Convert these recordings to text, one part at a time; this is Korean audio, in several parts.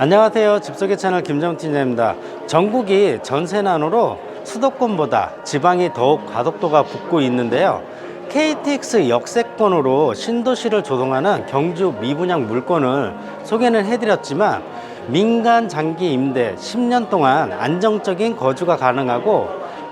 안녕하세요. 집소개 채널 김정훈 팀장입니다. 전국이 전세난으로 수도권보다 지방이 더욱 가속도가 붙고 있는데요. KTX 역세권으로 신도시를 조성하는 경주 미분양 물건을 소개는 해드렸지만 민간 장기 임대 10년 동안 안정적인 거주가 가능하고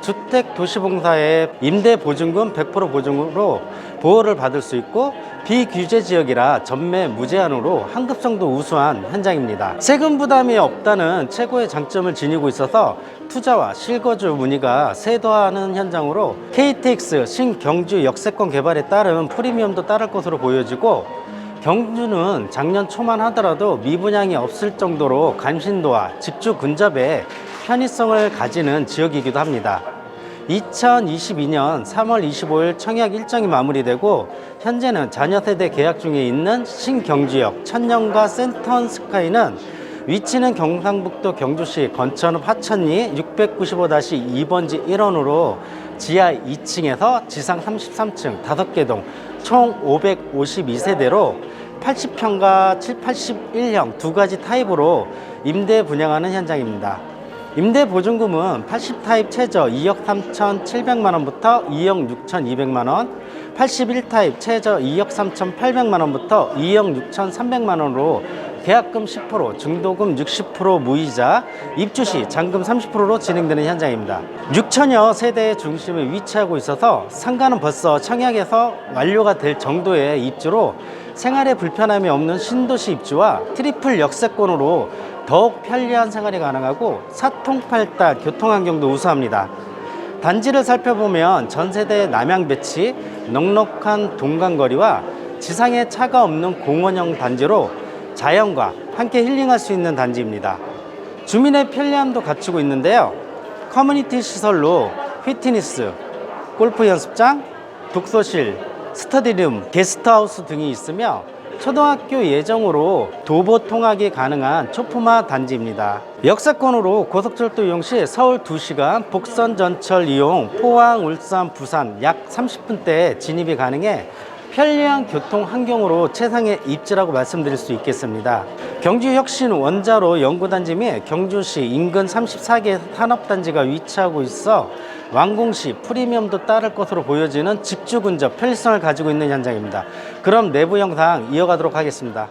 주택 도시봉사의 임대 보증금 100% 보증으로 보호를 받을 수 있고 비규제 지역이라 전매 무제한으로 환급성도 우수한 현장입니다. 세금 부담이 없다는 최고의 장점을 지니고 있어서 투자와 실거주 문의가 쇄도하는 현장으로 KTX 신경주 역세권 개발에 따른 프리미엄도 따를 것으로 보여지고 경주는 작년 초만 하더라도 미분양이 없을 정도로 관심도와 집주 근접에 편의성을 가지는 지역이기도 합니다. 2022년 3월 25일 청약 일정이 마무리되고 현재는 자녀 세대 계약 중에 있는 신경주역 천년과 센턴 스카이는 위치는 경상북도 경주시 건천읍 하천리 695-2번지 1원으로 지하 2층에서 지상 33층 5개 동 총 552세대로 80평과 7, 81형 두 가지 타입으로 임대 분양하는 현장입니다. 임대 보증금은 80 타입 최저 2억 3,700만 원부터 2억 6,200만 원, 81 타입 최저 2억 3,800만 원부터 2억 6,300만 원으로 계약금 10%, 중도금 60% 무이자, 입주 시 잔금 30%로 진행되는 현장입니다. 6천여 세대의 중심에 위치하고 있어서 상가는 벌써 청약에서 완료가 될 정도의 입주로 생활에 불편함이 없는 신도시 입주와 트리플 역세권으로 더욱 편리한 생활이 가능하고 사통팔달 교통환경도 우수합니다. 단지를 살펴보면 전세대 남양 배치, 넉넉한 동간거리와 지상에 차가 없는 공원형 단지로 자연과 함께 힐링할 수 있는 단지입니다. 주민의 편리함도 갖추고 있는데요. 커뮤니티 시설로 피트니스, 골프 연습장, 독서실, 스터디룸, 게스트하우스 등이 있으며 초등학교 예정으로 도보 통학이 가능한 초품화 단지입니다. 역세권으로 고속철도 이용 시 서울 2시간, 복선 전철 이용, 포항, 울산, 부산 약 30분대 진입이 가능해 편리한 교통 환경으로 최상의 입지라고 말씀드릴 수 있겠습니다. 경주 혁신 원자로 연구단지 및 경주시 인근 34개 산업단지가 위치하고 있어 완공 시 프리미엄도 따를 것으로 보여지는 직주 근접 편리성을 가지고 있는 현장입니다. 그럼 내부 영상 이어가도록 하겠습니다.